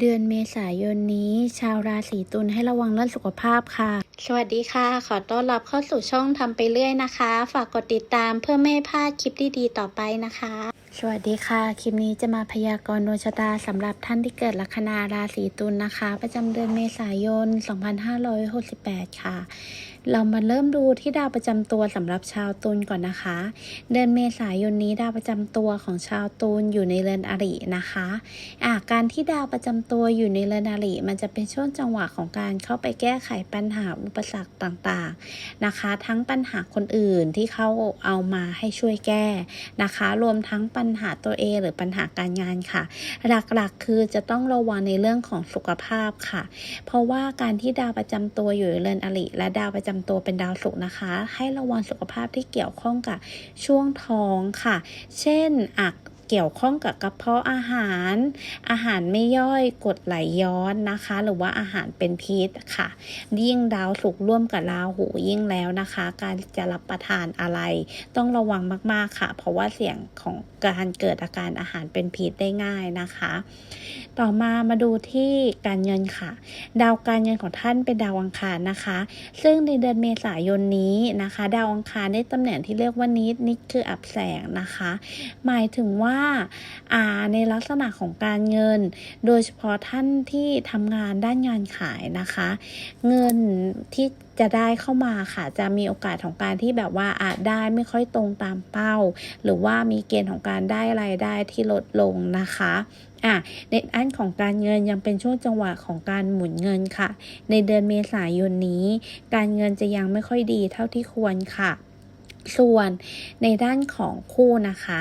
เดือนเมษายนนี้ ชาวราศีตุลให้ระวังเรื่องสุขภาพค่ะ สวัสดีค่ะ ขอต้อนรับเข้าสู่ช่องทำไปเรื่อยนะคะ ฝากกดติดตามเพื่อไม่ให้พลาดคลิปดีๆต่อไปนะคะ สวัสดีค่ะ คลิปนี้จะมาพยากรณ์ดวงชะตาสำหรับท่านที่เกิดลัคนาราศีตุลนะคะ ประจำเดือนเมษายน 2568 ค่ะ เรามาเริ่มดูที่ดาวประจำตัวสำหรับชาวตุลก่อนนะคะ เดือนเมษายนนี้ดาวประจำตัวของชาวตุลอยู่ในเรือนอรินะคะอะการที่ดาวประจำตัวอยู่ในเรือนอริมันจะเป็นช่วงจังหวะของการเข้าไปแก้ไขปัญหาอุปสรรคต่างๆนะคะ ทั้งปัญหาคนอื่นที่เขาเอามาให้ช่วยแก้นะคะ รวมทั้งปัญญหาตัวเองหรือปัญหาการงานค่ะ หลักๆคือจะต้องระวังในเรื่องของสุขภาพค่ะ เพราะว่าการที่ดาวประจำตัวอยู่เรือนอริและดาวประจำตัวเป็นดาวศุกร์นะคะ ให้ระวังสุขภาพที่เกี่ยวข้องกับช่วงท้องค่ะ เช่นอัก เกี่ยวข้องกับกระเพาะอาหาร อาหารไม่ย่อยกดไหลย้อนนะคะ หรือว่าอาหารเป็นพิษค่ะ ยิ่งดาวศุกร์ร่วมกับราหูยิ่งแล้วนะคะ การจะรับประทานอะไร ต้องระวังมากๆค่ะ เพราะว่าเสี่ยงของการเกิดอาการอาหารเป็นพิษได้ง่ายนะคะ ต่อมามาดูที่การเงินค่ะ ดาวการเงินของท่านเป็นดาวอังคารนะคะ ซึ่งในเดือนเมษายนนี้นะคะ ดาวอังคารได้ตำแหน่งที่เรียกว่านิดนิดคืออับแสงนะคะ หมายถึงว่าอ่าในลักษณะของการเงิน โดยเฉพาะท่านที่ทำงานด้านงานขายนะคะ เงินที่จะได้เข้ามาค่ะจะมีโอกาสของการที่แบบว่าอาจได้ไม่ค่อยตรงตามเป้า หรือว่ามีเกณฑ์ของการได้รายได้ที่ลดลงนะคะอะในอันของการเงินยังเป็นช่วงจังหวะของการหมุนเงินค่ะ ในเดือนเมษายนนี้ การเงินจะยังไม่ค่อยดีเท่าที่ควรค่ะ ส่วนในด้านของคู่นะคะ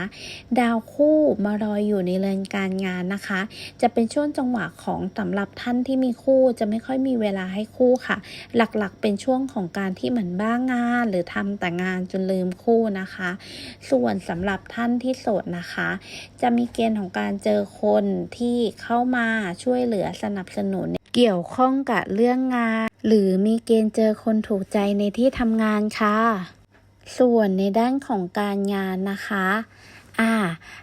ดาวคู่มารอยอยู่ในเรือนการงานนะคะ จะเป็นช่วงจังหวะของสำหรับท่านที่มีคู่จะไม่ค่อยมีเวลาให้คู่ค่ะ หลักๆ เป็นช่วงของการที่เหมือนบ้างงาน หรือทำแต่งานจนลืมคู่นะคะ ส่วนสำหรับท่านที่โสดนะคะ จะมีเกณฑ์ของการเจอคนที่เข้ามาช่วยเหลือสนับสนุนเกี่ยวข้องกับเรื่องงาน หรือมีเกณฑ์เจอคนถูกใจในที่ทำงานค่ะ ส่วนในด้านของการงานนะคะ อ่า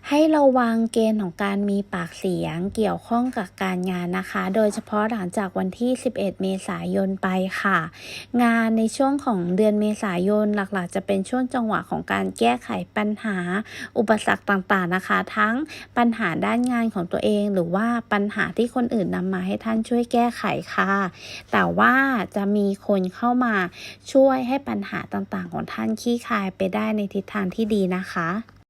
ให้ระวังเกณฑ์ของการมีปากเสียงเกี่ยวข้องกับการงานนะคะ โดยเฉพาะหลังจากวันที่ 11 เมษายนไปค่ะ งานในช่วงของเดือนเมษายนหลักๆ จะเป็นช่วงจังหวะของการแก้ไขปัญหา อุปสรรคต่างๆนะคะ ทั้งปัญหาด้านงานของตัวเอง หรือว่าปัญหาที่คนอื่นนำมาให้ท่านช่วยแก้ไขค่ะ แต่ว่าจะมีคนเข้ามาช่วยให้ปัญหาต่างๆ ของท่านคลี่คลายไปได้ในทิศทางที่ดีนะคะ